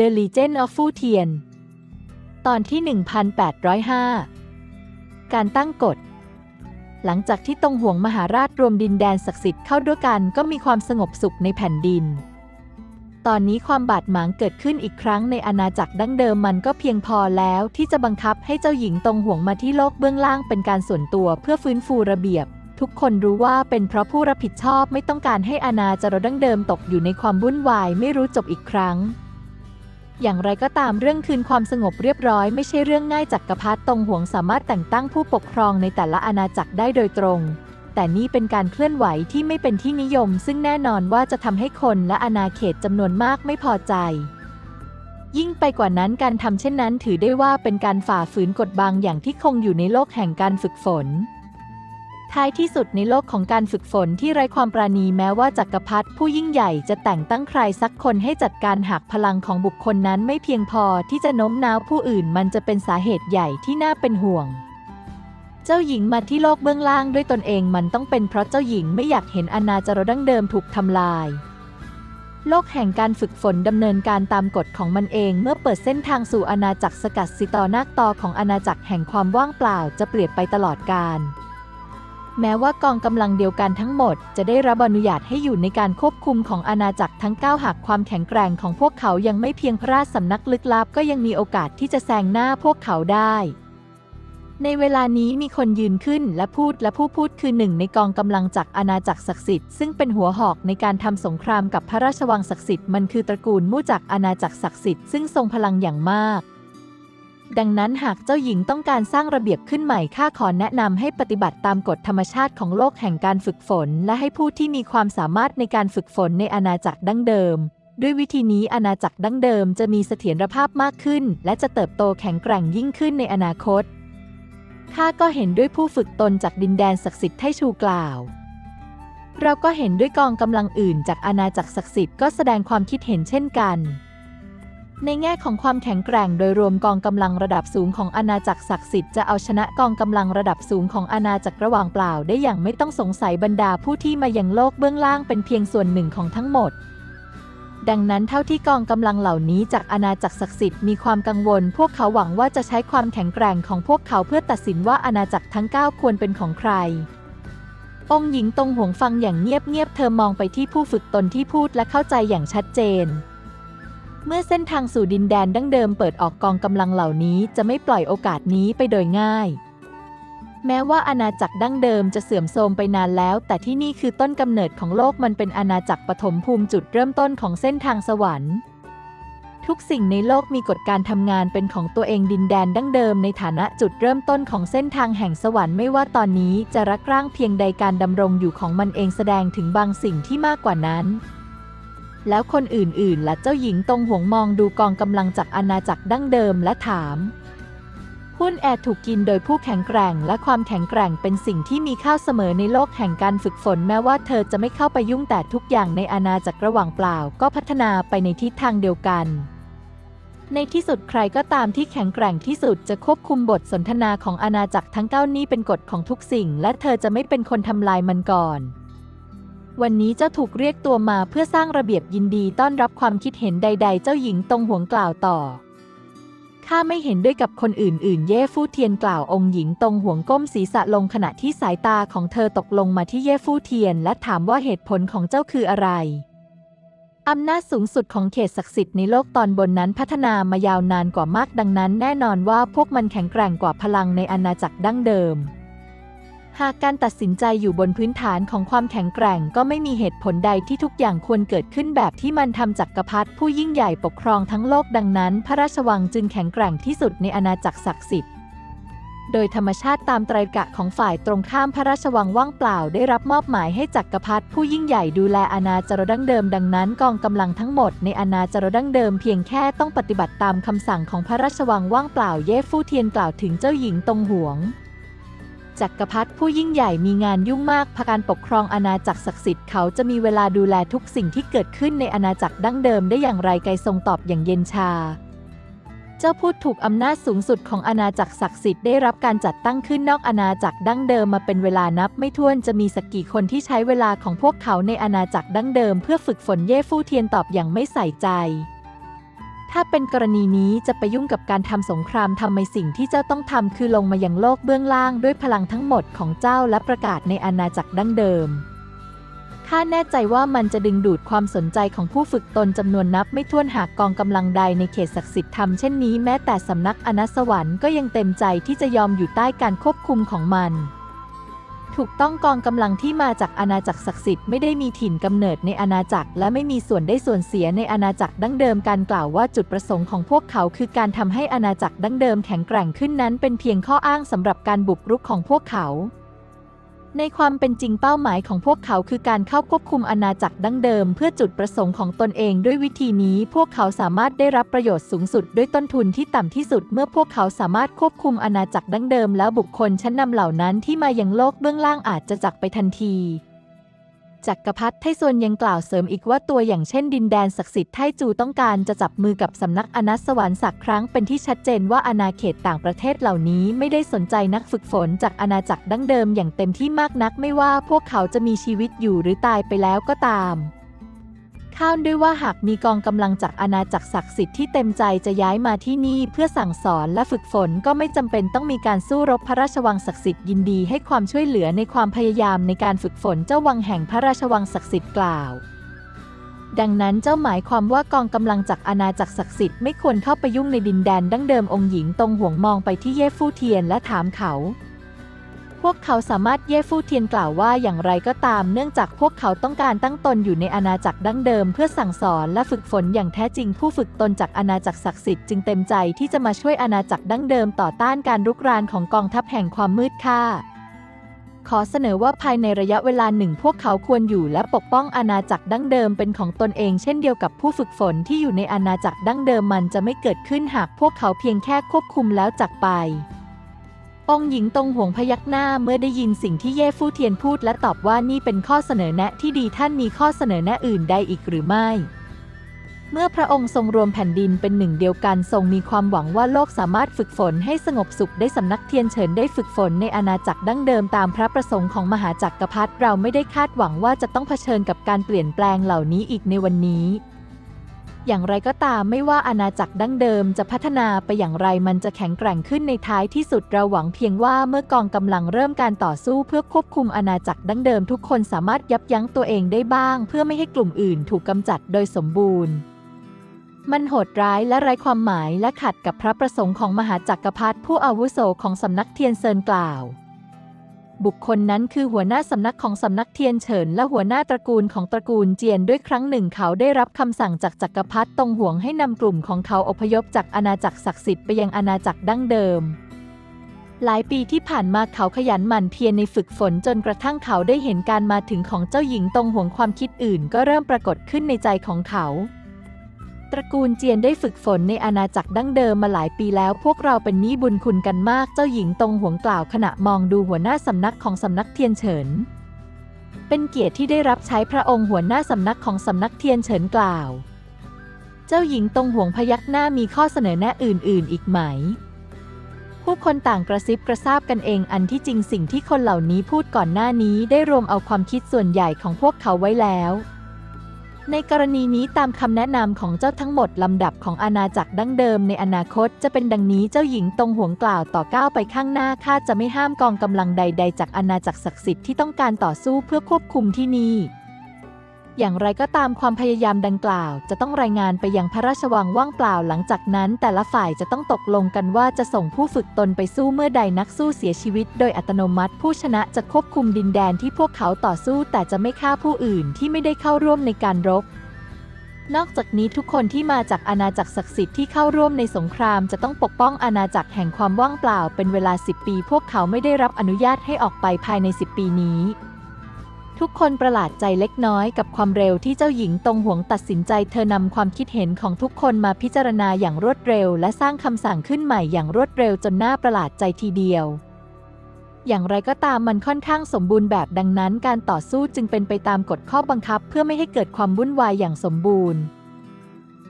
The Legend of Fu Tian ตอนที่ 1805 การตั้งกฎ หลังจากที่ตงห่วงมหาราชรวมดินแดนศักดิ์สิทธิ์เข้าด้วยกันก็มีความสงบสุขในแผ่นดิน ตอนนี้ความบาดหมางเกิดขึ้นอีกครั้งในอาณาจักรดั้งเดิมมันก็เพียงพอแล้วที่จะบังคับให้เจ้าหญิงตงห่วงมาที่โลกเบื้องล่างเป็นการส่วนตัวเพื่อฟื้นฟูระเบียบ ทุกคนรู้ว่าเป็นเพราะผู้รับผิดชอบไม่ต้องการให้อาณาจักรดั้งเดิมตกอยู่ในความวุ่นวายไม่รู้จบอีกครั้ง อย่างไรก็ตามเรื่องคืนความสงบเรียบร้อยไม่ใช่เรื่องง่ายจักกรพรรดิตงหวงสามารถแต่งตั้งผู้ปกครองในแต่ละอาณาจักรได้โดยตรง แต่นี่เป็นการเคลื่อนไหวที่ไม่เป็นที่นิยม ซึ่งแน่นอนว่าจะทำให้คนและอาณาเขตจำนวนมากไม่พอใจ ยิ่งไปกว่านั้นการทำเช่นนั้นถือได้ว่าเป็นการฝ่าฝืนกฎบางอย่างที่คงอยู่ในโลกแห่งการฝึกฝน ท้ายที่สุดในโลกของการฝึกฝนที่ไร้ความปราณีแม้ว่าจักรพรรดิผู้ยิ่งใหญ่จะแต่งตั้งใครสักคนให้จัดการหากพลังของบุคคลนั้นไม่เพียงพอที่จะโน้มน้าวผู้อื่นมันจะเป็นสาเหตุใหญ่ที่น่าเป็นห่วง เจ้าหญิงมาที่โลกเบื้องล่างด้วยตนเองมันต้องเป็นเพราะเจ้าหญิงไม่อยากเห็นอาณาจักรดั้งเดิมถูกทำลายโลกแห่งการฝึกฝนดำเนินการตามกฎของมันเองเมื่อเปิดเส้นทางสู่อาณาจักรสกัดสิตอนาคตอของอาณาจักรแห่งความว่างเปล่าจะเปลี่ยนไปตลอดกาล แม้ว่ากองกำลังเดียวกันทั้งหมดจะได้รับอนุญาตให้อยู่ในการควบคุมของอาณาจักรทั้ง 9 หากความแข็งแกร่งของพวกเขายังไม่เพียงพระราชสำนักลึกลับก็ยังมีโอกาสที่จะแซงหน้าพวกเขาได้ ในเวลานี้มีคนยืนขึ้นและพูดและผู้พูดคือหนึ่งในกองกำลังจากอาณาจักรศักดิ์สิทธิ์ซึ่งเป็นหัวหอกในการทำสงครามกับพระราชวังศักดิ์สิทธิ์มันคือตระกูลมู่จากอาณาจักรศักดิ์สิทธิ์ซึ่งทรงพลังอย่างมาก ดังนั้นหากเจ้าหญิงต้องการสร้างระเบียบขึ้นใหม่ข้าขอแนะนำให้ปฏิบัติตามกฎธรรมชาติของโลกแห่งการฝึกฝน และให้ผู้ที่มีความสามารถในการฝึกฝนในอาณาจักรดั้งเดิม ด้วยวิธีนี้อาณาจักรดั้งเดิมจะมีเสถียรภาพมากขึ้น และจะเติบโตแข็งแกร่งยิ่งขึ้นในอนาคตข้าก็เห็นด้วยผู้ฝึกตนจากดินแดนศักดิ์สิทธิ์ไทชูกล่าว เราก็เห็นด้วยกองกำลังอื่นจากอาณาจักรศักดิ์สิทธิ์ก็แสดงความคิดเห็นเช่นกัน ในแง่ของความแข็งแกร่งโดยรวมกองกำลังระดับสูงของอาณาจักรศักดิ์สิทธิ์จะเอาชนะกองกำลังระดับสูงของอาณาจักรระหว่างเปล่าได้อย่างไม่ต้องสงสัยบรรดาผู้ที่มายังโลกเบื้องล่างเป็นเพียงส่วนหนึ่งของทั้งหมด ดังนั้นเท่าที่กองกำลังเหล่านี้จากอาณาจักรศักดิ์สิทธิ์มีความกังวล พวกเขาหวังว่าจะใช้ความแข็งแกร่งของพวกเขาเพื่อตัดสินว่าอาณาจักรทั้ง 9 ควรเป็นของใครองค์หญิงตรงหวงฟังอย่างเงียบๆเธอมองไปที่ผู้ฝึกตนที่พูดและเข้าใจอย่างชัดเจน เมื่อเส้นทางสู่ดินแดนดั้งเดิมเปิดออกกองกำลังเหล่านี้จะไม่ปล่อยโอกาสนี้ไปโดยง่าย แม้ว่าอาณาจักรดั้งเดิมจะเสื่อมโทรมไปนานแล้ว แต่ที่นี่คือต้นกำเนิดของโลกมันเป็นอาณาจักรปฐมภูมิจุดเริ่มต้นของเส้นทางสวรรค์ ทุกสิ่งในโลกมีกฎการทำงานเป็นของตัวเองดินแดนดั้งเดิมในฐานะจุดเริ่มต้นของเส้นทางแห่งสวรรค์ไม่ว่าตอนนี้จะรักร่างเพียงใดการดำรงอยู่ของมันเองแสดงถึงบางสิ่งที่มากกว่านั้น แล้วคนอื่นๆและเจ้าหญิงตรงหวงมองดูกองกำลังจากอาณาจักรดั้งเดิมและถาม หุ้นแอร์ถูกกินโดยผู้แข็งแกร่ง และความแข็งแกร่งเป็นสิ่งที่มีค่าเสมอในโลกแห่งการฝึกฝนแม้ว่าเธอจะไม่เข้าไปยุ่งแต่ทุกอย่างในอาณาจักรระหว่างเปล่า ก็พัฒนาไปในทิศทางเดียวกันในที่สุดใครก็ตามที่แข็งแกร่งที่สุดจะควบคุมบทสนทนาของอาณาจักรทั้งเก้านี้เป็นกฎของทุกสิ่ง และเธอจะไม่เป็นคนทำลายมันก่อน วันนี้เจ้าถูกเรียกตัวมาเพื่อสร้างระเบียบยินดีต้อนรับความคิดเห็นใด ๆ เจ้าหญิงตรงหวงกล่าวต่อ ข้าไม่เห็นด้วยกับคนอื่น ๆ เย่ฟู่เทียนกล่าวองค์หญิงตรงหวงก้มศีรษะลงขณะที่สายตาของเธอตกลงมาที่เย่ฟู่เทียน และถามว่าเหตุผลของเจ้าคืออะไรอำนาจสูงสุดของเขตศักดิ์สิทธิ์ในโลกตอนบนนั้นพัฒนามายาวนานกว่ามากดังนั้น แน่นอนว่าพวกมันแข็งแกร่งกว่าพลังในอาณาจักรดั้งเดิม หากการตัดสินใจอยู่บนพื้นฐานของความแข็งแกร่ง ก็ไม่มีเหตุผลใดที่ทุกอย่างควรเกิดขึ้นแบบที่มันทำจักรพรรดิผู้ยิ่งใหญ่ปกครองทั้งโลกดังนั้น พระราชวังจึงแข็งแกร่งที่สุดในอาณาจักรศักดิ์สิทธิ์โดยธรรมชาติตามไตรกะของฝ่ายตรงข้ามพระราชวังว่างเปล่าได้รับมอบหมายให้จักรพรรดิผู้ยิ่งใหญ่ดูแลอาณาจักรดั้งเดิมดังนั้น กองกำลังทั้งหมดในอาณาจักรดั้งเดิมเพียงแค่ต้องปฏิบัติตามคำสั่งของพระราชวังว่างเปล่าเย่ฟู่เทียนกล่าวถึงเจ้าหญิงตรงหวง จักรพรรดิผู้ยิ่งใหญ่มีงานยุ่งมากพาการปกครองอาณาจักรศักดิ์สิทธิ์เขาจะมีเวลาดูแลทุกสิ่งที่เกิดขึ้นในอาณาจักรดั้งเดิมได้อย่างไรไกทรงตอบอย่างเย็นชา เจ้าพูดถูกอำนาจสูงสุดของอาณาจักรศักดิ์สิทธิ์ได้รับการจัดตั้งขึ้นนอกอาณาจักรดั้งเดิมมาเป็นเวลานับไม่ถ้วนจะมีสักกี่คนที่ใช้เวลาของพวกเขาในอาณาจักรดั้งเดิม เพื่อฝึกฝนเย่ฟู่เทียนตอบอย่างไม่ใส่ใจ ถ้าเป็นกรณีนี้จะไปยุ่งกับการทำสงครามทำไมสิ่งที่เจ้าต้องทำคือลงมายังโลกเบื้องล่างด้วยพลังทั้งหมดของเจ้าและประกาศในอาณาจักรดั้งเดิมข้าแน่ใจว่ามันจะดึงดูดความสนใจของผู้ฝึกตนจำนวนนับไม่ถ้วนหากกองกำลังใดในเขตศักดิ์สิทธิ์ทำเช่นนี้แม้แต่สำนักอนัสวรรค์ก็ยังเต็มใจที่จะยอมอยู่ใต้การควบคุมของมัน ถูกต้องกองกำลังที่มาจากอาณาจักรศักดิ์สิทธิ์ไม่ได้มีถิ่นกำเนิดในอาณาจักร และไม่มีส่วนได้ส่วนเสียในอาณาจักรดั้งเดิมการกล่าวว่าจุดประสงค์ของพวกเขา คือการทำให้อาณาจักรดั้งเดิมแข็งแกร่งขึ้นนั้น เป็นเพียงข้ออ้างสำหรับการบุกรุกของพวกเขา ในความเป็นจริงเป้าหมายของพวกเขาคือการเข้าควบคุมอาณาจักรดั้งเดิม เพื่อจุดประสงค์ของตนเองด้วยวิธีนี้ พวกเขาสามารถได้รับประโยชน์สูงสุดด้วยต้นทุนที่ต่ำที่สุด เมื่อพวกเขาสามารถควบคุมอาณาจักรดั้งเดิม แล้วบุคคลชั้นนำเหล่านั้นที่มายังโลกเบื้องล่างอาจจะจักไปทันที จักรพรรดิไทส่วนยังกล่าวเสริมอีกว่าตัวอย่างเช่นดินแดนศักดิ์สิทธิ์ไทจูต้องการจะจับมือกับสำนักอนัสสวรรค์สักครั้งเป็นที่ชัดเจนว่าอาณาเขตต่างประเทศเหล่านี้ไม่ได้สนใจนักฝึกฝนจากอาณาจักรดั้งเดิมอย่างเต็มที่มากนักไม่ว่าพวกเขาจะมีชีวิตอยู่หรือตายไปแล้วก็ตาม ข้าวด้วยว่าหากมีกองกำลังจากอาณาจักรศักดิ์สิทธิ์ที่เต็มใจจะย้ายมาที่นี่เพื่อสั่งสอนและฝึกฝนก็ไม่จำเป็นต้องมีการสู้รบพระราชวังศักดิ์สิทธิ์ยินดีให้ความช่วยเหลือในความพยายามในการฝึกฝนเจ้าวังแห่งพระราชวังศักดิ์สิทธิ์กล่าวดังนั้นเจ้าหมายความว่ากองกำลังจากอาณาจักรศักดิ์สิทธิ์ไม่ควรเข้าไปยุ่งในดินแดนดั้งเดิมองค์หญิงตรงห่วงมองไปที่เย่ฟู่เทียนและถามเขา พวกเขาสามารถเย่ฟู่เทียนกล่าวว่าอย่างไรก็ตาม เนื่องจากพวกเขาต้องการตั้งตนอยู่ในอาณาจักรดั้งเดิม เพื่อสั่งสอนและฝึกฝนอย่างแท้จริงผู้ฝึกตนจากอาณาจักรศักดิ์สิทธิ์จึงเต็มใจที่จะมาช่วยอาณาจักรดั้งเดิมต่อต้านการรุกรานของกองทัพแห่งความมืดค่าขอเสนอว่าภายในระยะเวลาหนึ่งพวกเขาควรอยู่และปกป้องอาณาจักรดั้งเดิมเป็นของตนเองเช่นเดียวกับผู้ฝึกฝนที่อยู่ในอาณาจักรดั้งเดิมมันจะไม่เกิดขึ้นหากพวกเขาเพียงแค่ควบคุมแล้วจักไป องหญิงตรงห่วงพยักหน้าเมื่อได้ยินสิ่งที่เย่ฟู่เทียนพูดและตอบว่านี่เป็นข้อเสนอแนะที่ดีท่านมีข้อเสนอแนะอื่นใดอีกหรือไม่ เมื่อพระองค์ทรงรวมแผ่นดินเป็นหนึ่งเดียวกันทรงมีความหวังว่าโลกสามารถฝึกฝนให้สงบสุขได้สำนักเทียนเฉินได้ฝึกฝนในอาณาจักรดั้งเดิมตามพระประสงค์ของมหาจักรพรรดิเราไม่ได้คาดหวังว่าจะต้องเผชิญกับการเปลี่ยนแปลงเหล่านี้อีกในวันนี้ อย่างไรก็ตามไม่ว่าอาณาจักรดั้งเดิมจะพัฒนาไปอย่างไรมันจะแข็งแกร่งขึ้นในท้ายที่สุดเราหวังเพียงว่าเมื่อกองกำลังเริ่มการต่อสู้เพื่อควบคุมอาณาจักรดั้งเดิมทุกคนสามารถยับยั้งตัวเองได้บ้าง เพื่อไม่ให้กลุ่มอื่นถูกกำจัดโดยสมบูรณ์มันโหดร้ายและไร้ความหมายและขัดกับพระประสงค์ของมหาจักรพรรดิผู้อาวุโสของสำนักเทียนเซินกล่าว บุคคลนั้นคือหัวหน้าสำนักของสำนักเทียนเฉินและหัวหน้าตระกูลของตระกูลเจียนด้วยครั้งหนึ่งเขาได้รับคำสั่งจากจักรพรรดิตรงห่วงให้นำกลุ่มของเขาอพยพจากอาณาจักรศักดิ์สิทธิ์ไปยังอาณาจักรดั้งเดิม หลายปีที่ผ่านมาเขาขยันหมั่นเพียรในฝึกฝนจนกระทั่งเขาได้เห็นการมาถึงของเจ้าหญิงตรงห่วงความคิดอื่น ก็เริ่มปรากฏขึ้นในใจของเขา ตระกูลเจียนได้ฝึกฝนในอาณาจักรดั้งเดิมมาหลายปีแล้ว พวกเราเป็นหนี้บุญคุณกันมาก เจ้าหญิงตรงห่วงกล่าวขณะมองดูหัวหน้าสำนักของสำนักเทียนเฉิน เป็นเกียรติที่ได้รับใช้พระองค์หัวหน้าสำนักของสำนักเทียนเฉินกล่าว เจ้าหญิงตรงห่วงพยักหน้ามีข้อเสนอแนะอื่น ๆ อีกไหม ผู้คนต่างกระซิบกระซาบกันเองอันที่จริงสิ่งที่คนเหล่านี้พูดก่อนหน้านี้ได้รวมเอาความคิดส่วนใหญ่ของพวกเขาไว้แล้ว ในกรณีนี้ตามคำแนะนำของเจ้าทั้งหมดลำดับของอาณาจักรดั้งเดิมในอนาคตจะเป็นดังนี้เจ้าหญิงตรงห่วงกล่าวต่อก้าวไปข้างหน้าข้าจะไม่ห้ามกองกำลังใด ๆ จากอาณาจักรศักดิ์สิทธิ์ที่ต้องการต่อสู้เพื่อควบคุมที่นี่ อย่างไรก็ตามความพยายามดังกล่าว จะต้องรายงานไปยังพระราชวังว่างเปล่าหลังจากนั้น แต่ละฝ่ายจะต้องตกลงกันว่าจะส่งผู้ฝึกตนไปสู้เมื่อใดนักสู้เสียชีวิต โดยอัตโนมัติ ผู้ชนะจะควบคุมดินแดนที่พวกเขาต่อสู้แต่จะไม่ฆ่าผู้อื่นที่ไม่ได้เข้าร่วมในการรบนอกจากนี้ทุกคนที่มาจากอาณาจักรศักดิ์สิทธิ์ที่เข้าร่วมในสงครามจะต้องปกป้องอาณาจักรแห่งความว่างเปล่าเป็นเวลา 10 ปี พวกเขาไม่ได้รับอนุญาตให้ออกไปภายใน 10 ปีนี้ ทุกคนประหลาดใจเล็กน้อยกับความเร็วที่เจ้าหญิงตรงหวงตัดสินใจเธอนำความคิดเห็นของทุกคนมาพิจารณาอย่างรวดเร็ว และสร้างคำสั่งขึ้นใหม่อย่างรวดเร็วจนน่าประหลาดใจทีเดียว อย่างไรก็ตามมันค่อนข้างสมบูรณ์แบบดังนั้น การต่อสู้จึงเป็นไปตามกฎข้อบังคับ เพื่อไม่ให้เกิดความวุ่นวายอย่างสมบูรณ์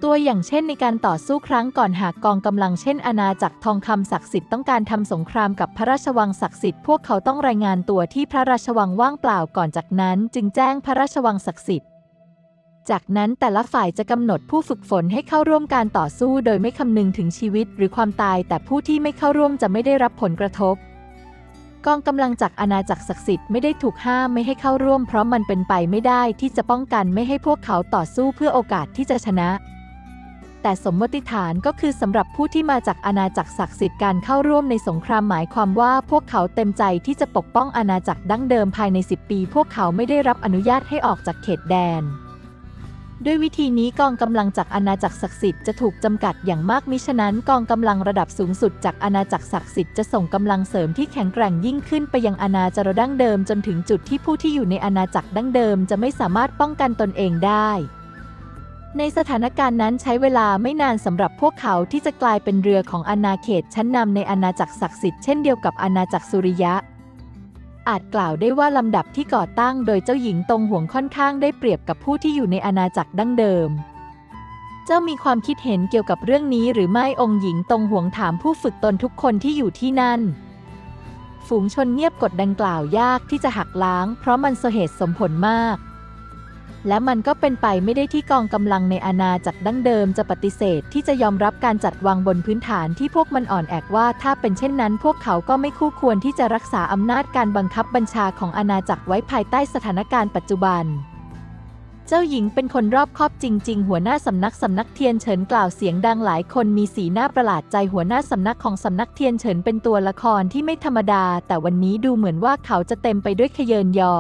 ตัวอย่างเช่นในการต่อสู้ครั้งก่อนหากกองกำลังเช่นอาณาจักรทองคำศักดิ์สิทธิ์ต้องการทำสงครามกับพระราชวังศักดิ์สิทธิ์พวกเขาต้องรายงานตัวที่พระราชวังว่างเปล่าก่อนจากนั้น จึงแจ้งพระราชวังศักดิ์สิทธิ์ จากนั้นแต่ละฝ่ายจะกำหนดผู้ฝึกฝนให้เข้าร่วมการต่อสู้โดยไม่คำนึงถึงชีวิตหรือความตายแต่ผู้ที่ไม่เข้าร่วมจะไม่ได้รับผลกระทบกองกำลังจากอาณาจักรศักดิ์สิทธิ์ไม่ได้ถูกห้ามไม่ให้เข้าร่วม เพราะมันเป็นไปไม่ได้ที่จะป้องกันไม่ให้พวกเขาต่อสู้เพื่อโอกาสที่จะชนะ แต่สมมติฐานก็คือสำหรับผู้ที่มาจากอาณาจักรศักดิ์สิทธิ์การเข้าร่วมในสงครามหมายความว่าพวกเขาเต็มใจที่จะปกป้องอาณาจักรดั้งเดิมภายใน 10 ปี พวกเขาไม่ได้รับอนุญาตให้ออกจากเขตแดน ด้วยวิธีนี้กองกำลังจากอาณาจักรศักดิ์สิทธิ์จะถูกจำกัดอย่างมากมิฉะนั้นกองกำลังระดับสูงสุดจากอาณาจักรศักดิ์สิทธิ์จะส่งกำลังเสริมที่แข็งแกร่งยิ่งขึ้นไปยังอาณาจักรดั้งเดิมจนถึงจุดที่ผู้ที่อยู่ในอาณาจักรดั้งเดิมจะไม่สามารถป้องกันตนเองได้ ในสถานการณ์นั้นใช้เวลาไม่นานสำหรับพวกเขาที่จะกลายเป็นเรือของอาณาเขตชั้นนำในอาณาจักรศักดิ์สิทธิ์เช่นเดียวกับอาณาจักรสุริยะ อาจกล่าวได้ว่าลำดับที่ก่อตั้งโดยเจ้าหญิงตรงห่วงค่อนข้างได้เปรียบกับผู้ที่อยู่ในอาณาจักรดั้งเดิม เจ้ามีความคิดเห็นเกี่ยวกับเรื่องนี้หรือไม่องค์หญิงตรงห่วงถามผู้ฝึกตนทุกคนที่อยู่ที่นั่น ฝูงชนเงียบกดดังกล่าวยากที่จะหักล้าง เพราะมันสเหตุสมผลมาก และมันก็เป็นไปไม่ได้ที่กองกำลังในอาณาจักรดั้งเดิมจะปฏิเสธที่จะยอมรับการจัดวางบนพื้นฐานที่พวกมันอ่อนแอกว่าถ้าเป็นเช่นนั้น พวกเขาก็ไม่คู่ควรที่จะรักษาอำนาจการบังคับบัญชาของอาณาจักรไว้ภายใต้สถานการณ์ปัจจุบันเจ้าหญิงเป็นคนรอบคอบจริง ๆ หัวหน้าสำนักสำนักเทียนเฉินกล่าวเสียงดังหลายคนมีสีหน้าประหลาดใจหัวหน้าสำนักของสำนักเทียนเฉินเป็นตัวละครที่ไม่ธรรมดา แต่วันนี้ดูเหมือนว่าเขาจะเต็มไปด้วยขยเยินยอ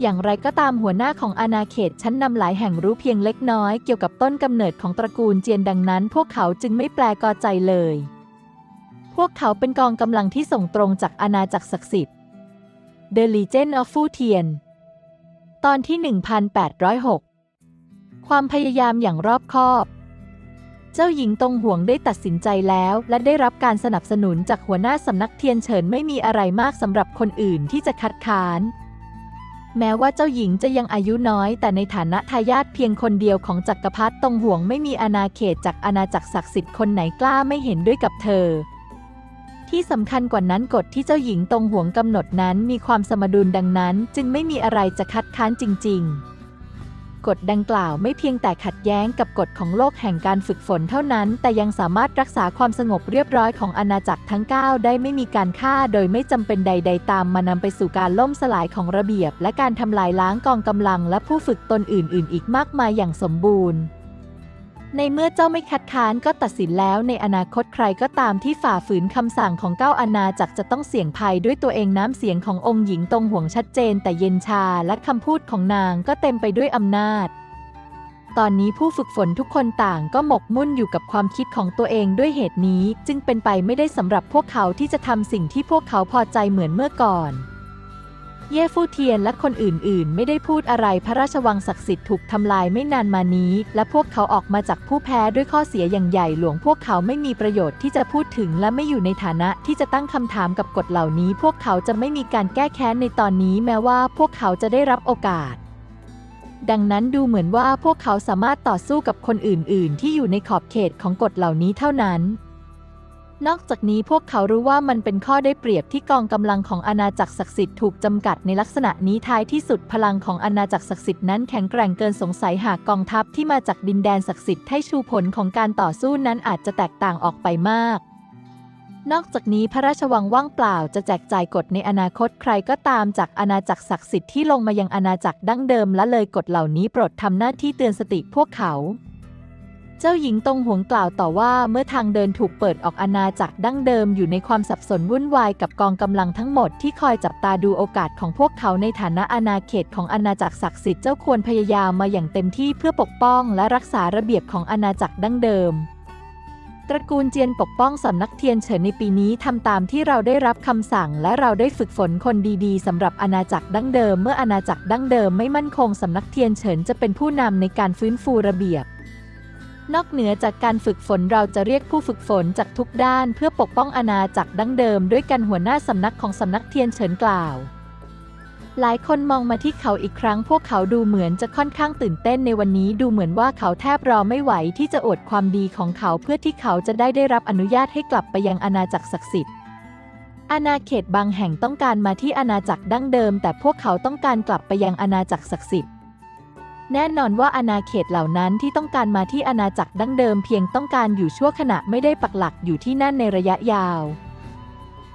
อย่างไรก็ตามหัวหน้าของอาณาเขตชั้นนำหลายแห่งรู้เพียงเล็กน้อยเกี่ยวกับต้นกำเนิดของตระกูลเจียนดังนั้น พวกเขาจึงไม่แปลกอใจเลย พวกเขาเป็นกองกำลังที่ส่งตรงจากอาณาจักรศักดิ์สิทธิ์ The Legend of Fu Tian ตอนที่ 1806 ความพยายามอย่างรอบคอบ เจ้าหญิงตรงห่วงได้ตัดสินใจแล้ว และได้รับการสนับสนุนจากหัวหน้าสำนักเทียนเฉินไม่มีอะไรมากสำหรับคนอื่นที่จะคัดค้าน แม้ว่าเจ้าหญิงจะยังอายุน้อย แต่ในฐานะทายาทเพียงคนเดียวของจักรพรรดิตรงห่วงไม่มีอาณาเขตจากอาณาจักรศักดิ์สิทธิ์คนไหนกล้าไม่เห็นด้วยกับเธอ ที่สำคัญกว่านั้นกฎที่เจ้าหญิงตรงห่วงกำหนดนั้นมีความสมดุลดังนั้น จึงไม่มีอะไรจะคัดค้านจริง ๆ กฎดังกล่าวไม่เพียงแต่ขัดแย้งกับกฎของโลกแห่งการฝึกฝนเท่านั้น แต่ยังสามารถรักษาความสงบเรียบร้อยของอาณาจักรทั้ง 9 ได้ไม่มีการฆ่าโดยไม่จำเป็นใด ๆ ตามมานำไปสู่การล่มสลายของระเบียบ และการทำลายล้างกองกำลังและผู้ฝึกตนอื่น ๆ อีกมากมายอย่างสมบูรณ์ ในเมื่อเจ้าไม่คัดค้านก็ตัดสินแล้วในอนาคตใครก็ตามที่ฝ่าฝืนคำสั่งของเก้าอาณาจักรจะต้องเสี่ยงภัยด้วยตัวเองน้ำเสียงขององค์หญิงตรงห่วงชัดเจน แต่เย็นชาและคำพูดของนางก็เต็มไปด้วยอำนาจ ตอนนี้ผู้ฝึกฝนทุกคนต่างก็หมกมุ่นอยู่กับความคิดของตัวเองด้วยเหตุนี้ จึงเป็นไปไม่ได้สำหรับพวกเขาที่จะทำสิ่งที่พวกเขาพอใจเหมือนเมื่อก่อน เย่ฟู่เทียนและคนอื่นๆ ไม่ได้พูดอะไรพระราชวังศักดิ์สิทธิ์ถูกทำลายไม่นานมานี้ และพวกเขาออกมาจากผู้แพ้ด้วยข้อเสียอย่างใหญ่หลวงพวกเขาไม่มีประโยชน์ที่จะพูดถึงและไม่อยู่ในฐานะที่จะตั้งคำถามกับกฎเหล่านี้ พวกเขาจะไม่มีการแก้แค้นในตอนนี้แม้ว่าพวกเขาจะได้รับโอกาสดังนั้นดูเหมือนว่าพวกเขาสามารถต่อสู้กับคนอื่น ๆ ที่อยู่ในขอบเขตของกฎเหล่านี้เท่านั้น นอกจากนี้พวกเขารู้ว่ามันเป็นข้อได้เปรียบที่กองกำลังของอาณาจักรศักดิ์สิทธิ์ถูกจำกัดในลักษณะนี้ท้ายที่สุดพลังของอาณาจักรศักดิ์สิทธิ์นั้นแข็งแกร่งเกินสงสัยหากกองทัพที่มาจากดินแดนศักดิ์สิทธิ์ให้ชูผลของการต่อสู้นั้นอาจจะแตกต่างออกไปมาก นอกจากนี้พระราชวังว่างเปล่าจะแจกจ่ายกฎในอนาคตใครก็ตามจากอาณาจักรศักดิ์สิทธิ์ที่ลงมายังอาณาจักรดั้งเดิมและเลยกฎเหล่านี้โปรดทำหน้าที่เตือนสติพวกเขา เจ้าหญิงตรงหวงกล่าวต่อว่าเมื่อทางเดินถูกเปิดออกอาณาจักรดั้งเดิมอยู่ในความสับสนวุ่นวายกับกองกำลังทั้งหมดที่คอยจับตาดูโอกาสของพวกเขาในฐานะอาณาเขตของอาณาจักรศักดิ์สิทธิ์เจ้าควรพยายามมาอย่างเต็มที่เพื่อปกป้องและรักษาระเบียบของอาณาจักรดั้งเดิมตระกูลเจียนปกป้องสำนักเทียนเฉินในปีนี้ทำตามที่เราได้รับคำสั่ง และเราได้ฝึกฝนคนดีๆสำหรับอาณาจักรดั้งเดิม เมื่ออาณาจักรดั้งเดิมไม่มั่นคงสำนักเทียนเฉินจะเป็นผู้นำในการฟื้นฟูระเบียบ นอกเหนือจากการฝึกฝนเราจะเรียกผู้ฝึกฝนจากทุกด้านเพื่อปกป้องอาณาจักรดั้งเดิมด้วยกันหัวหน้าสำนักของสำนักเทียนเฉินกล่าว หลายคนมองมาที่เขาอีกครั้ง พวกเขาดูเหมือนจะค่อนข้างตื่นเต้นในวันนี้ดูเหมือนว่าเขาแทบรอไม่ไหวที่จะอวดความดีของเขาเพื่อที่เขาจะได้ได้รับอนุญาตให้กลับไปยังอาณาจักรศักดิ์สิทธิ์อาณาเขตบางแห่งต้องการมาที่อาณาจักรดั้งเดิม แต่พวกเขาต้องการกลับไปยังอาณาจักรศักดิ์สิทธิ์ แน่นอนว่าอาณาเขตเหล่านั้นที่ต้องการมาที่อาณาจักรดั้งเดิมเพียงต้องการอยู่ชั่วขณะไม่ได้ปักหลักอยู่ที่นั่นในระยะยาว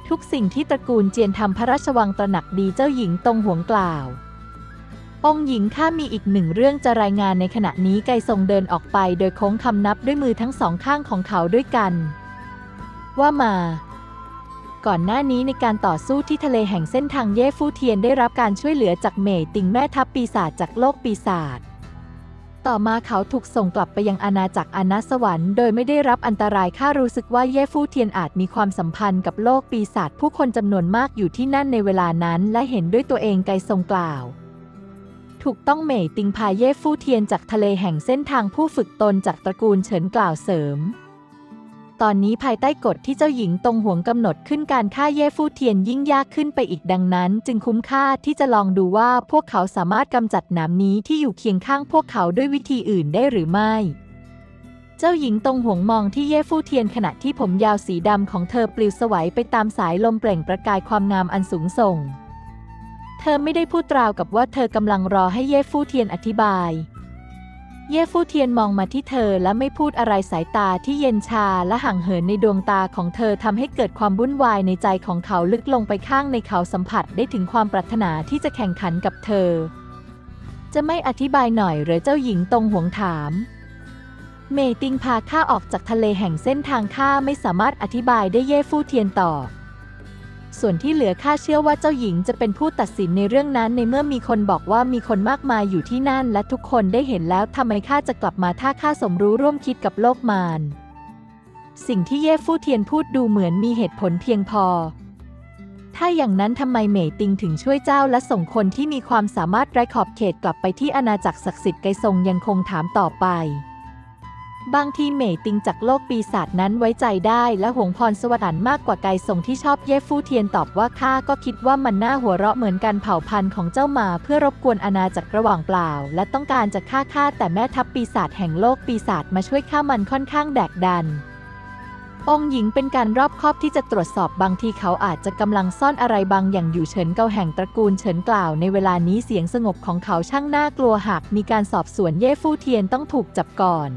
ทุกสิ่งที่ตระกูลเจียนทำพระราชวังตระหนักดีเจ้าหญิงตรงหวงกล่าว องค์หญิงข้ามีอีกหนึ่งเรื่องจะรายงานในขณะนี้ไกทรงเดินออกไปโดยโค้งคำนับด้วยมือทั้งสองข้างของเขาด้วยกัน ว่ามา ก่อนหน้านี้ในการต่อสู้ที่ทะเลแห่งเส้นทางเย่ฟู่เทียนได้รับการช่วยเหลือจากเหมยติงแม่ทัพปีศาจจากโลกปีศาจต่อมาเขาถูกส่งกลับไปยังอาณาจักรอนาสวรรค์โดยไม่ได้รับอันตรายข้ารู้สึกว่าเย่ฟู่เทียนอาจมีความสัมพันธ์กับโลกปีศาจผู้คนจำนวนมากอยู่ที่นั่นในเวลานั้น และเห็นด้วยตัวเองไกทรงกล่าว ถูกต้องเหมยติงพาเย่ฟู่เทียนจากทะเลแห่งเส้นทางผู้ฝึกตนจากตระกูลเฉินกล่าวเสริม ตอนนี้ภายใต้กฎที่เจ้าหญิงตรงหวงกำหนดขึ้นการฆ่าเย่ฟู่เทียนยิ่งยากขึ้นไปอีกดังนั้น จึงคุ้มค่าที่จะลองดูว่าพวกเขาสามารถกำจัดหนามนี้ที่อยู่เคียงข้างพวกเขาด้วยวิธีอื่นได้หรือไม่ เจ้าหญิงตรงหวงมองที่เย่ฟู่เทียนขณะที่ผมยาวสีดำของเธอปลิวสวัยไปตามสายลมเปล่งประกายความงามอันสูงส่ง เธอไม่ได้พูดราวกับว่าเธอกำลังรอให้เย่ฟู่เทียนอธิบาย เย่ฟู่เทียนมองมาที่เธอและไม่พูดอะไรสายตาที่เย็นชาและห่างเหินในดวงตาของเธอทำให้เกิดความวุ่นวายในใจของเขาลึกลงไปข้างในเขาสัมผัสได้ถึงความปรารถนาที่จะแข่งขันกับเธอ จะไม่อธิบายหน่อยหรือเจ้าหญิงตรงหวงถาม เมติงพาข้าออกจากทะเลแห่งเส้นทางข้าไม่สามารถอธิบายได้เย่ฟู่เทียนตอบ ส่วนที่เหลือข้าเชื่อว่าเจ้าหญิงจะเป็นผู้ตัดสินในเรื่องนั้น ในเมื่อมีคนบอกว่ามีคนมากมายอยู่ที่นั่น และทุกคนได้เห็นแล้วทำไมข้าจะกลับมาถ้าข้าสมรู้ร่วมคิดกับโลกมาร สิ่งที่เย่ฟู่เทียนพูดดูเหมือนมีเหตุผลเพียงพอ ถ้าอย่างนั้นทำไมเหมยติงถึงช่วยเจ้าและส่งคนที่มีความสามารถไร้ขอบเขตกลับไปที่อาณาจักรศักดิ์สิทธิ์ไกซงยังคงถามต่อไป บางทีเหมยติงจากโลกปีศาจนั้นไว้ใจได้ และหวงพรสวรรค์มากกว่าไกซงที่ชอบเย่ฟู่เทียนตอบว่าข้าก็คิดว่ามันน่าหัวเราะเหมือนกันเผ่าพันธุ์ของเจ้ามาเพื่อรบกวนอาณาจักรระหว่างเปล่า และต้องการจะฆ่าข้าแต่แม่ทัพปีศาจแห่งโลกปีศาจมาช่วยข้ามันค่อนข้างแดกดันองหญิงเป็นการรอบคอบที่จะตรวจสอบบางทีเขาอาจจะกำลังซ่อนอะไรบางอย่างอยู่เฉินเกาแห่งตระกูลเฉินกล่าว ในเวลานี้เสียงสงบของเขาช่างน่ากลัวหากมีการสอบสวนเย่ฟู่เทียนต้องถูกจับก่อน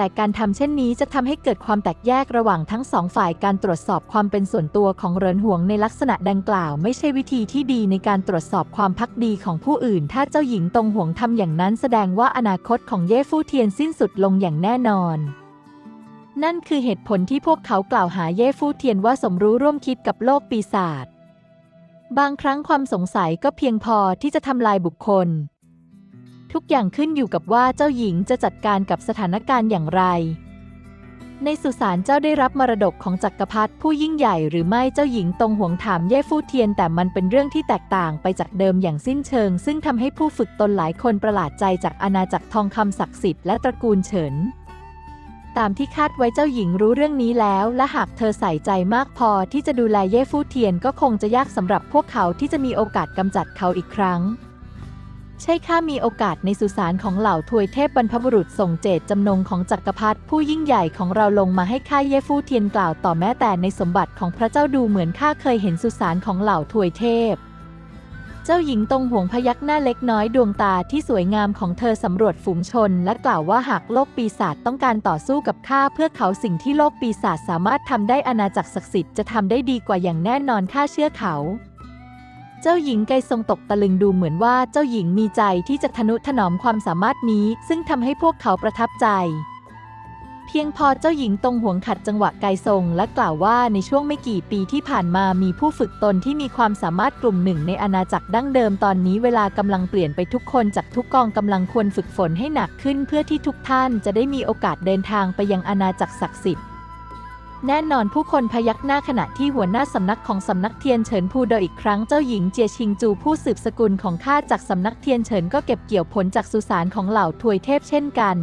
แต่การทำเช่นนี้จะทำให้เกิดความแตกแยกระหว่างทั้งสองฝ่ายการตรวจสอบความเป็นส่วนตัวของเหรินหวงในลักษณะดังกล่าว ไม่ใช่วิธีที่ดีในการตรวจสอบความพักดีของผู้อื่น ถ้าเจ้าหญิงตรงหวงทำอย่างนั้นแสดงว่าอนาคตของเย่ฟู่เทียนสิ้นสุดลงอย่างแน่นอนนั่นคือเหตุผลที่พวกเขากล่าวหาเย่ฟู่เทียนว่าสมรู้ร่วมคิดกับโลกปีศาจ บางครั้งความสงสัยก็เพียงพอที่จะทำลายบุคคล ทุกอย่างขึ้นอยู่กับว่าเจ้าหญิงจะจัดการกับสถานการณ์อย่างไร ในสุสานเจ้าได้รับมรดกของจักรพรรดิผู้ยิ่งใหญ่หรือไม่เจ้าหญิงตรงห่วงถามเย่ฟู่เทียน แต่มันเป็นเรื่องที่แตกต่างไปจากเดิมอย่างสิ้นเชิง ซึ่งทำให้ผู้ฝึกตนหลายคนประหลาดใจจากอาณาจักรทองคำศักดิ์สิทธิ์และตระกูลเฉินตามที่คาดไว้เจ้าหญิงรู้เรื่องนี้แล้ว และหากเธอใส่ใจมากพอที่จะดูแลเย่ฟู่เทียนก็คงจะยากสำหรับพวกเขาที่จะมีโอกาสกำจัดเขาอีกครั้ง ใช่ข้ามีโอกาสในสุสานของเหล่าทวยเทพบรรพบุรุษส่งเจตจำนงของจักรพรรดิผู้ยิ่งใหญ่ของเราลงมาให้ข้าเย่ฟู่เทียนกล่าวต่อแม้แต่ในสมบัติของพระเจ้าดูเหมือนข้าเคยเห็นสุสานของเหล่าทวยเทพ เจ้าหญิงตรงห่วงพยักหน้าเล็กน้อยดวงตาที่สวยงามของเธอสำรวจฝูงชน และกล่าวว่าหากโลกปีศาจต้องการต่อสู้กับข้าเพื่อเขาสิ่งที่โลกปีศาจสามารถทำได้อาณาจักรศักดิ์สิทธิ์จะทำได้ดีกว่าอย่างแน่นอนข้าเชื่อเขา เจ้าหญิงไกทรงตกตะลึงดูเหมือนว่าเจ้าหญิงมีใจที่จะทนุถนอมความสามารถนี้ ซึ่งทำให้พวกเขาประทับใจ เพียงพอเจ้าหญิงตรงหวงขัดจังหวะไกทรงและกล่าวว่าในช่วงไม่กี่ปีที่ผ่านมามีผู้ฝึกตนที่มีความสามารถกลุ่มหนึ่งในอาณาจักรดั้งเดิมตอนนี้เวลากำลังเปลี่ยนไปทุกคนจากทุกกองกำลังควรฝึกฝนให้หนักขึ้น เพื่อที่ทุกท่านจะได้มีโอกาสเดินทางไปยังอาณาจักรศักดิ์สิทธิ์ แน่นอนผู้คนพยักหน้าขณะที่หัวหน้าสำนักของสำนักเทียนเฉินพูดอีกครั้งเจ้าหญิงเจียชิงจูผู้สืบสกุลของข้าจากสำนักเทียนเฉินก็เก็บเกี่ยวผลจากสุสานของเหล่าทวยเทพเช่นกัน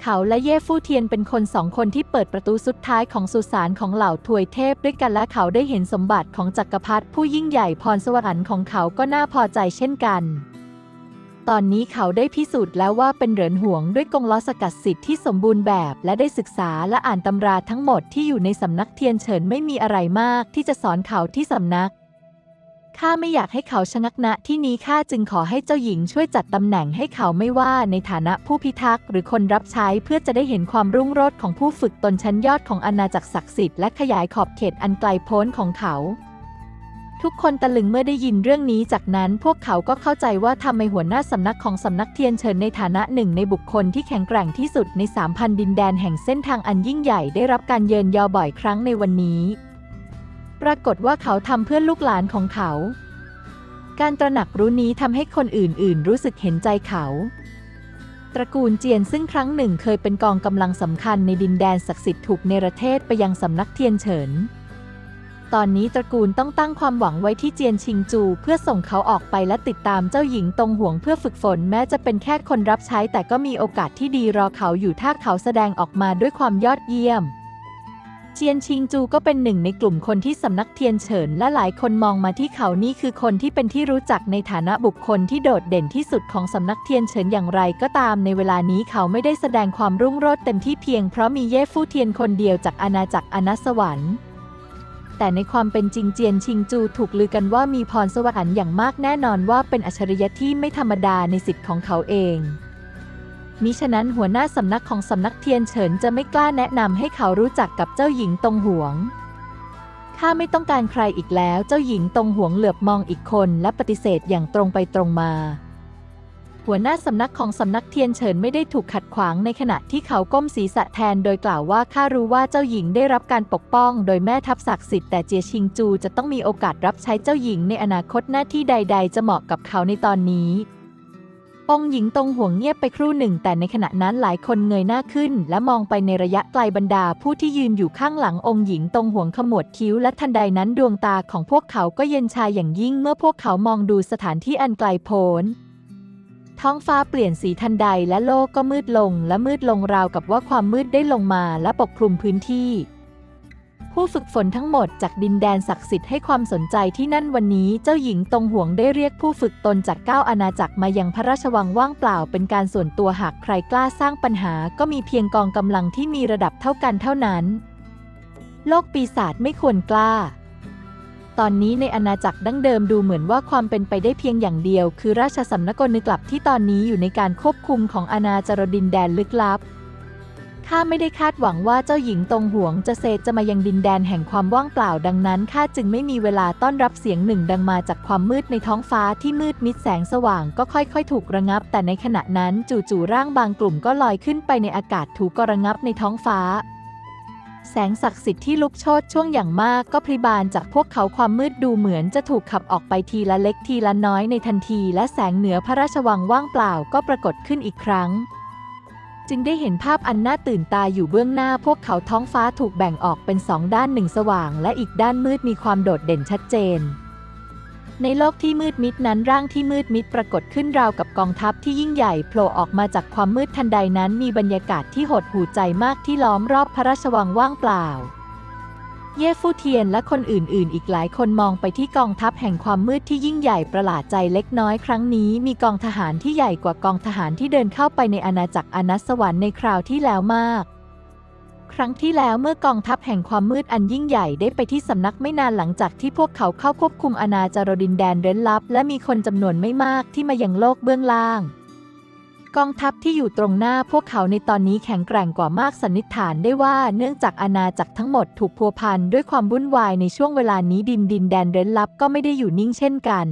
เขาและเย่ฟู่เทียนเป็นคนสองคนที่เปิดประตูสุดท้ายของสุสานของเหล่าทวยเทพด้วยกันและเขาได้เห็นสมบัติของจักรพรรดิผู้ยิ่งใหญ่พรสวรรค์ของเขาก็น่าพอใจเช่นกัน ตอนนี้เขาได้พิสูจน์แล้วว่าเป็นเหรินหวงด้วยกงล้อสกัดสิทธิ์ที่สมบูรณ์แบบ และได้ศึกษาและอ่านตำราทั้งหมดที่อยู่ในสำนักเทียนเฉินไม่มีอะไรมากที่จะสอนเขาที่สำนักข้าไม่อยากให้เขาชะงักณที่นี้ข้าจึงขอให้เจ้าหญิงช่วยจัดตำแหน่งให้เขาไม่ว่าในฐานะผู้พิทักษ์หรือคนรับใช้เพื่อจะได้เห็นความรุ่งโรจน์ของผู้ฝึกตนชั้นยอดของอาณาจักรศักดิ์สิทธิ์และขยายขอบเขตอันไกลโพ้นของเขา ทุกคนตะลึงเมื่อได้ยินเรื่องนี้ จากนั้นพวกเขาก็เข้าใจว่าทำไมหัวหน้าสำนักของสำนักเทียนเฉินในฐานะหนึ่งในบุคคลที่แข็งแกร่งที่สุดในสามพันดินแดนแห่งเส้นทางอันยิ่งใหญ่ได้รับการเยินยอบ่อยครั้งในวันนี้ ปรากฏว่าเขาทำเพื่อลูกหลานของเขา การตระหนักรู้นี้ทำให้คนอื่น ๆ รู้สึกเห็นใจเขาตระกูลเจียนซึ่งครั้งหนึ่งเคยเป็นกองกำลังสำคัญในดินแดนศักดิ์สิทธิ์ถูกเนรเทศไปยังสำนักเทียนเฉิน ตอนนี้ตระกูลต้องตั้งความหวังไว้ที่เจียนชิงจู เพื่อส่งเขาออกไปและติดตามเจ้าหญิงตรงห่วงเพื่อฝึกฝนแม้จะเป็นแค่คนรับใช้ แต่ก็มีโอกาสที่ดีรอเขาอยู่ถ้าเขาแสดงออกมาด้วยความยอดเยี่ยม เจียนชิงจูก็เป็นหนึ่งในกลุ่มคนที่สำนักเทียนเฉินและหลายคนมองมาที่เขานี่คือคนที่เป็นที่รู้จักในฐานะบุคคลที่โดดเด่นที่สุดของสำนักเทียนเฉินอย่างไรก็ตามในเวลานี้เขาไม่ได้แสดงความรุ่งโรจน์เต็มที่เพียงเพราะมีเย่ฟู่เทียนคนเดียวจากอาณาจักรอนัสวรรค์ แต่ในความเป็นจริงเจียนชิงจูถูกลือกันว่ามีพรสวรรค์อย่างมากแน่นอนว่าเป็นอัจฉริยะที่ไม่ธรรมดาในสิทธิ์ของเขาเองมิฉะนั้นหัวหน้าสำนักของสำนักเทียนเฉินจะไม่กล้าแนะนำให้เขารู้จักกับเจ้าหญิงตรงหวง ข้าไม่ต้องการใครอีกแล้ว เจ้าหญิงตรงหวงเหลือบมองอีกคนและปฏิเสธอย่างตรงไปตรงมา หัวหน้าสำนักของสำนักเทียนเฉินไม่ได้ถูกขัดขวางในขณะที่เขาก้มศีรษะแทนโดยกล่าวว่าข้ารู้ว่าเจ้าหญิงได้รับการปกป้อง โดยแม่ทัพศักดิ์สิทธิ์แต่เจียชิงจูจะต้องมีโอกาสรับใช้เจ้าหญิงในอนาคตหน้าที่ใด ๆ จะเหมาะกับเขาในตอนนี้องหญิงตรงห่วงเงียบไปครู่หนึ่ง แต่ในขณะนั้นหลายคนเงยหน้าขึ้น และมองไปในระยะไกลบรรดาผู้ที่ยืนอยู่ข้างหลังองค์หญิงตรงห่วงขมวดคิ้วและทันใดนั้นดวงตาของพวกเขาก็เย็นชาอย่างยิ่งเมื่อพวกเขามองดูสถานที่อันไกลโพ้น ท้องฟ้าเปลี่ยนสีทันใดและโลกก็มืดลงและมืดลงราวกับว่าความมืดได้ลงมาและปกคลุมพื้นที่ ผู้ฝึกฝนทั้งหมดจากดินแดนศักดิ์สิทธิ์ให้ความสนใจที่นั่นวันนี้เจ้าหญิงตรงห่วงได้เรียกผู้ฝึกตนจากเก้าอาณาจักรมายังพระราชวังว่างเปล่าเป็นการส่วนตัวหากใครกล้าสร้างปัญหาก็มีเพียงกองกำลังที่มีระดับเท่ากันเท่านั้น โลกปีศาจไม่ควรกล้า ตอนนี้ในอาณาจักรดั้งเดิมดูเหมือนว่าความเป็นไปได้เพียงอย่างเดียว คือราชสำนักกลกลับที่ตอนนี้อยู่ในการควบคุมของอาณาจารดินแดนลึกลับข้าไม่ได้คาดหวังว่าเจ้าหญิงตรงหวงจะเซจะมายังดินแดนแห่งความว่างเปล่าดังนั้นข้าจึงไม่มีเวลาต้อนรับเสียงหนึ่งดังมาจากความมืดในท้องฟ้าที่มืดมิดแสงสว่างก็ค่อยๆ ถูกระงับ แต่ในขณะนั้นจู่ๆร่างบางกลุ่มก็ลอยขึ้นไปในอากาศถูกกระงับในท้องฟ้า แสงศักดิ์สิทธิ์ที่ลุกโชนช่วงอย่างมากก็พริบานจากพวกเขาความมืดดูเหมือนจะถูกขับออกไปทีละเล็กทีละน้อยในทันที และแสงเหนือพระราชวังว่างเปล่าก็ปรากฏขึ้นอีกครั้ง จึงได้เห็นภาพอันน่าตื่นตาอยู่เบื้องหน้าพวกเขาท้องฟ้าถูกแบ่งออกเป็นสองด้านหนึ่งสว่าง และอีกด้านมืดมีความโดดเด่นชัดเจน ในโลกที่มืดมิดนั้นร่างที่มืดมิดปรากฏขึ้นราวกับกองทัพที่ยิ่งใหญ่โผล่ออกมาจากความมืดทันใดนั้นมีบรรยากาศที่หดหูใจมากที่ล้อมรอบพระราชวังว่างเปล่า เย่ฟู่เทียนและคนอื่น ๆ อีกหลายคนมองไปที่กองทัพแห่งความมืดที่ยิ่งใหญ่ประหลาดใจเล็กน้อยครั้งนี้มีกองทหารที่ใหญ่กว่ากองทหารที่เดินเข้าไปในอาณาจักรอนัสสวรรค์ในคราวที่แล้วมาก ครั้งที่แล้วเมื่อกองทัพแห่งความมืดอันยิ่งใหญ่ได้ไปที่สำนักไม่นานหลังจากที่พวกเขาเข้าควบคุมอาณาจารดินแดนเร้นลับ และมีคนจำนวนไม่มากที่มายังโลกเบื้องล่าง กองทัพที่อยู่ตรงหน้าพวกเขาในตอนนี้แข็งแกร่งกว่ามากสันนิษฐานได้ว่าเนื่องจากอาณาจักรทั้งหมดถูกพัวพันด้วยความวุ่นวายในช่วงเวลานี้ดินดินแดนเร้นลับก็ไม่ได้อยู่นิ่งเช่นกัน